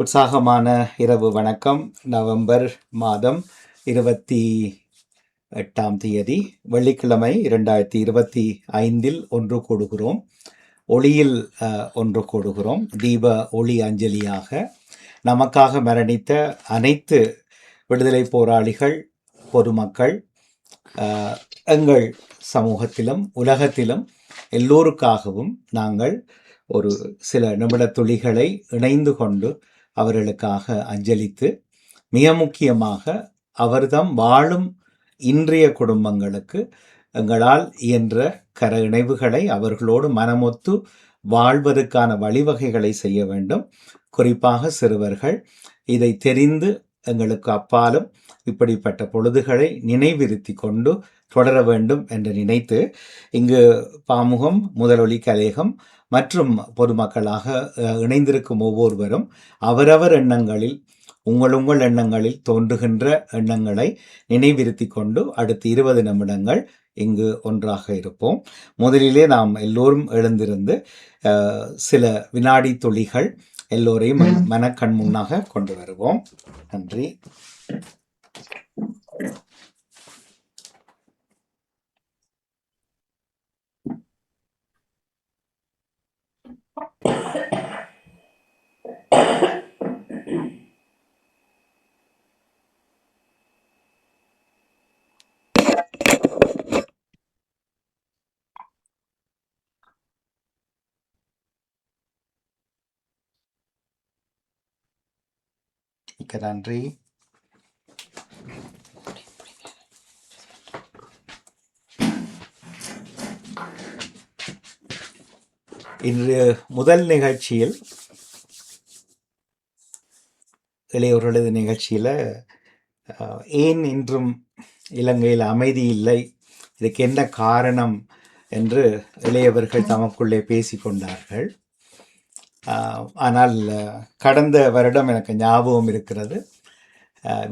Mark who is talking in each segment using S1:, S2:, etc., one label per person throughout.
S1: உற்சாகமான இரவு வணக்கம். நவம்பர் மாதம் இருபத்தி எட்டாம் தேதி வெள்ளிக்கிழமை இரண்டாயிரத்தி இருபத்தி ஐந்தில் ஒன்று கூடுகிறோம். ஒளியில் ஒன்று கூடுகிறோம். தீப ஒளி அஞ்சலியாக நமக்காக மரணித்த அனைத்து விடுதலை போராளிகள் பொதுமக்கள் எங்கள் சமூகத்திலும் உலகத்திலும் எல்லோருக்காகவும் நாங்கள் ஒரு சில நிமிட துளிகளை இணைந்து கொண்டு அவர்களுக்காக அஞ்சலித்து மிக முக்கியமாக அவர்தம் வாழும் இன்றைய குடும்பங்களுக்கு எங்களால் இயன்ற கர இணைவுகளை அவர்களோடு மனமொத்து வாழ்வதற்கான வழிவகைகளை செய்ய வேண்டும். குறிப்பாக சிறுவர்கள் இதை தெரிந்து எங்களுக்கு அப்பாலும் இப்படிப்பட்ட பொழுதுகளை நினைவிருத்தி கொண்டு தொடர வேண்டும் என்று நினைத்து இங்கு பாமுகம் முதலொலி கலேகம் மற்றும் பொதுமக்களாக இணைந்திருக்கும் ஒவ்வொருவரும் அவரவர் எண்ணங்களில் உங்கள் உங்கள் எண்ணங்களில் தோன்றுகின்ற எண்ணங்களை நினைவிருத்தி கொண்டு அடுத்து இருபது நிமிடங்கள் இங்கு ஒன்றாக இருப்போம். முதலிலே நாம் எல்லோரும் எழுந்திருந்து சில வினாடி துளிகள் எல்லோரையும் மனக்கண் முன்னாக கொண்டு வருவோம். நன்றி. மிக்க நன்றி. இன்று முதல் நிகழ்ச்சியில் இளையவர்களது நிகழ்ச்சியில் ஏன் இன்றும் இலங்கையில் அமைதி இல்லை? இதுக்கு என்ன காரணம்? என்று இளையவர்கள் தமக்குள்ளே பேசிக்கொண்டார்கள். ஆனால் கடந்த வருடம் எனக்கு ஞாபகம் இருக்கிறது.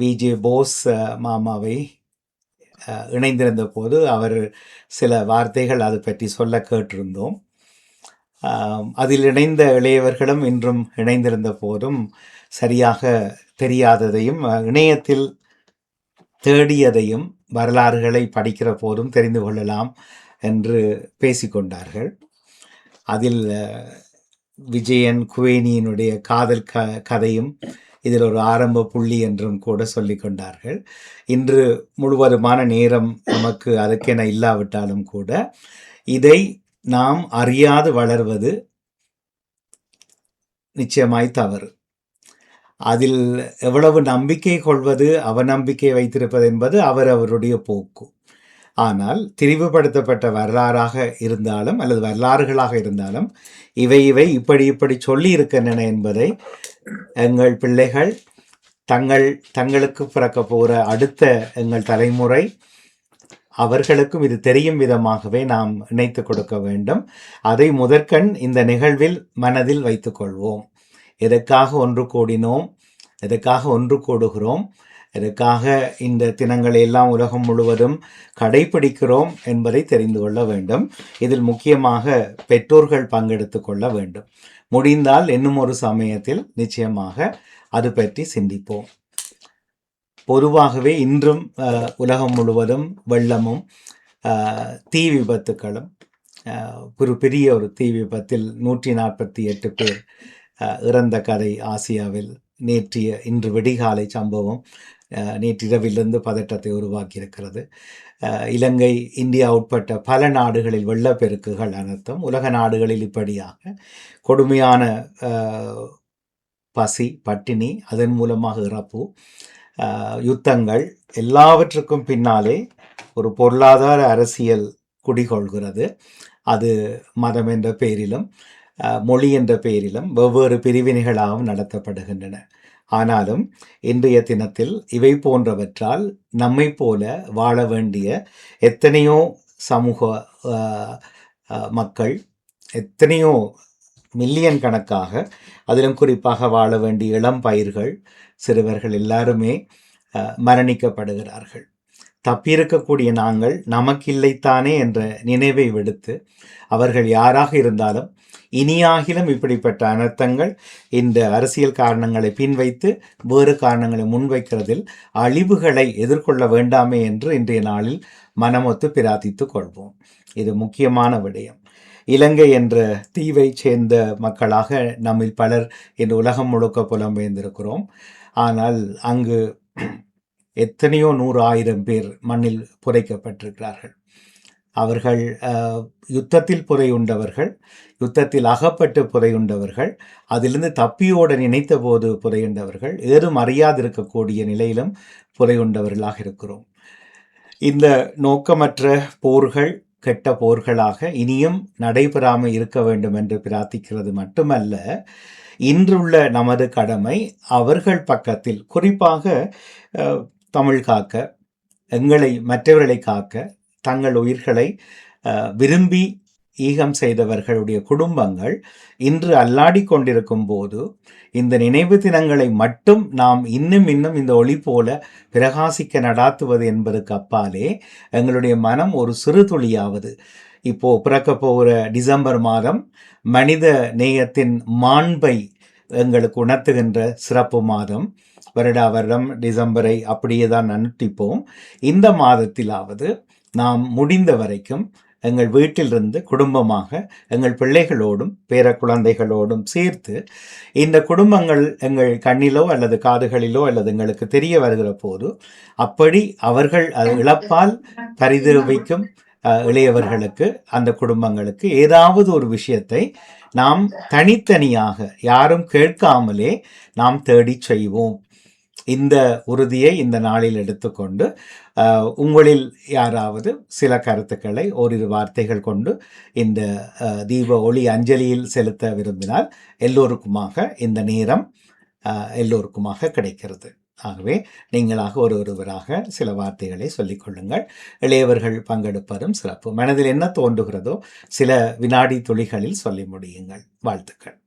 S1: விஜே போஸ் மாமாவை இணைந்திருந்த போது அவர் சில வார்த்தைகள் அது பற்றி சொல்ல கேட்டிருந்தோம். அதில் இணைந்த இளையவர்களும் இன்றும் இணைந்திருந்த போதும் சரியாக தெரியாததையும் இணையத்தில் தேடியதையும் வரலாறுகளை படிக்கிற போதும் தெரிந்து கொள்ளலாம் என்று பேசிக்கொண்டார்கள். அதில் விஜயன் குவேனியினுடைய காதல் க கதையும் இதில் ஒரு ஆரம்ப புள்ளி என்றும் கூட சொல்லிக் கொண்டார்கள். இன்று முழுவதுமான நேரம் நமக்கு அதுக்கென இல்லாவிட்டாலும் கூட இதை நாம் அறியாது வளர்வது நிச்சயமாய் தவறு. அதில் எவ்வளவு நம்பிக்கை கொள்வது அவநம்பிக்கை வைத்திருப்பது என்பது அவர் அவருடைய போக்கு. ஆனால் திரிவுபடுத்தப்பட்ட வரலாறாக இருந்தாலும் அல்லது வரலாறுகளாக இருந்தாலும் இவை இவை இப்படி இப்படி சொல்லி இருக்கின்றன என்பதை எங்கள் பிள்ளைகள் தங்கள் தங்களுக்கு பிறக்க போகிற அடுத்த எங்கள் தலைமுறை அவர்களுக்கும் இது தெரியும் விதமாகவே நாம் இணைத்து கொடுக்க வேண்டும். அதை முதற்கண் இந்த நிகழ்வில் மனதில் வைத்துக்கொள்வோம் எதற்காக ஒன்று கூடினோம்? எதற்காக ஒன்று கூடுகிறோம்? எதற்காக இந்த தினங்களை எல்லாம் உலகம் முழுவதும் கடைபிடிக்கிறோம் என்பதை தெரிந்து கொள்ள வேண்டும். இதில் முக்கியமாக பெற்றோர்கள் பங்கெடுத்து கொள்ள வேண்டும். முடிந்தால் இன்னும் ஒரு சமயத்தில் நிச்சயமாக அது பற்றி சிந்திப்போம். பொதுவாகவே இன்றும் உலகம் முழுவதும் வெள்ளமும் தீ விபத்துக்களும் ஒரு பெரிய ஒரு தீ விபத்தில் நூற்றி நாற்பத்தி எட்டு பேர் இறந்த கதை ஆசியாவில் நேற்றைய இன்று விடிகாலை சம்பவம் நேற்றிரவிலிருந்து பதட்டத்தை உருவாக்கியிருக்கிறது. இலங்கை இந்தியா உட்பட்ட பல நாடுகளில் வெள்ளப்பெருக்குகள் அனர்த்தம். உலக நாடுகளில் இப்படியாக கொடுமையான பசி பட்டினி அதன் மூலமாக இறப்பு யுத்தங்கள் எல்லாவற்றுக்கும் பின்னாலே ஒரு பொருளாதார அரசியல் குடிகொள்கிறது. அது மதம் என்ற பெயரிலும் மொழி என்ற பெயரிலும் வெவ்வேறு பிரிவினைகளாகவும் நடத்தப்படுகின்றன. ஆனாலும் இன்றைய தினத்தில் இவை போன்றவற்றால் நம்மை போல வாழ வேண்டிய எத்தனையோ சமூக மக்கள் எத்தனையோ மில்லியன் கணக்காக அதிலும் குறிப்பாக வாழ வேண்டிய இளம் பயிர்கள் சிறுவர்கள் எல்லாருமே மரணிக்கப்படுகிறார்கள். தப்பியிருக்கக்கூடிய நாங்கள் நமக்கில்லைத்தானே என்ற நினைவை விடுத்து அவர்கள் யாராக இருந்தாலும் இனியாகிலும் இப்படிப்பட்ட அனர்த்தங்கள் இந்த அரசியல் காரணங்களை பின்வைத்து வேறு காரணங்களை முன்வைக்கிறதில் அழிவுகளை எதிர்கொள்ள வேண்டாமே என்று இன்றைய நாளில் மனமொத்து பிரார்த்தித்துக் கொள்வோம். இது முக்கியமான விடயம். இலங்கை என்ற தீவை சேர்ந்த மக்களாக நம்மில் பலர் இந்த உலகம் முழுக்க புலம்பெயர்ந்திருக்கிறோம். ஆனால் அங்கு எத்தனையோ நூறு ஆயிரம் பேர் மண்ணில் புதைக்கப்பட்டிருக்கிறார்கள். அவர்கள் யுத்தத்தில் புதையுண்டவர்கள் யுத்தத்தில் அகப்பட்டு புதையுண்டவர்கள் அதிலிருந்து தப்பியோட நினைத்த போது புதையுண்டவர்கள் ஏதும் அறியாதிருக்கக்கூடிய நிலையிலும் புதையுண்டவர்களாக இருக்கிறோம். இந்த நோக்கமற்ற போர்கள் கெட்ட போர்களாக இனியும் நடைபெறாமல் இருக்க வேண்டும் என்று பிரார்த்திக்கிறது மட்டுமல்ல இன்றுள்ள நமது கடமை அவர்கள் பக்கத்தில் குறிப்பாக தமிழ் காக்க எங்களை மற்றவர்களை காக்க தங்கள் உயிர்களை விரும்பி ஈகம் செய்தவர்களுடைய குடும்பங்கள் இன்று அல்லாடி கொண்டிருக்கும் போது இந்த நினைவு தினங்களை மட்டும் நாம் இன்னும் இன்னும் இந்த ஒளி போல பிரகாசிக்க நடாத்துவது என்பதுக்கு அப்பாலே எங்களுடைய மனம் ஒரு சிறு துளியாவது. இப்போ பிறக்க போகிற டிசம்பர் மாதம் மனித நேயத்தின் மாண்பை எங்களுக்கு உணர்த்துகின்ற சிறப்பு மாதம். வருடா வருடம் டிசம்பரை அப்படியே தான் அனுட்டிப்போம் இந்த மாதத்திலாவது நாம் முடிந்த வரைக்கும் எங்கள் வீட்டிலிருந்து குடும்பமாக எங்கள் பிள்ளைகளோடும் பேர குழந்தைகளோடும் சேர்த்து இந்த குடும்பங்கள் எங்கள் கண்ணிலோ அல்லது காதுகளிலோ அல்லது எங்களுக்கு தெரிய வருகிற போது அப்படி அவர்கள் அது இழப்பால் பரிதவிக்கும் இளையவர்களுக்கு அந்த குடும்பங்களுக்கு ஏதாவது ஒரு விஷயத்தை நாம் தனித்தனியாக யாரும் கேட்காமலே நாம் தேடிச் செய்வோம். இந்த உறுதியை இந்த நாளில் எடுத்துக்கொண்டு உங்களில் யாராவது சில கருத்துக்களை ஓரிரு வார்த்தைகள் கொண்டு இந்த தீப ஒளி அஞ்சலியில் செலுத்த விரும்பினால் எல்லோருக்குமாக இந்த நேரம் எல்லோருக்குமாக கிடைக்கிறது. ஆகவே நீங்களாக ஒரு ஒருவராக சில வார்த்தைகளை சொல்லிக் கொள்ளுங்கள். இளையவர்கள் பங்கெடுப்பதும் சிறப்பு. மனதில் என்ன தோன்றுகிறதோ சில வினாடி துளிகளில் சொல்லி முடியுங்கள். வாழ்த்துக்கள்.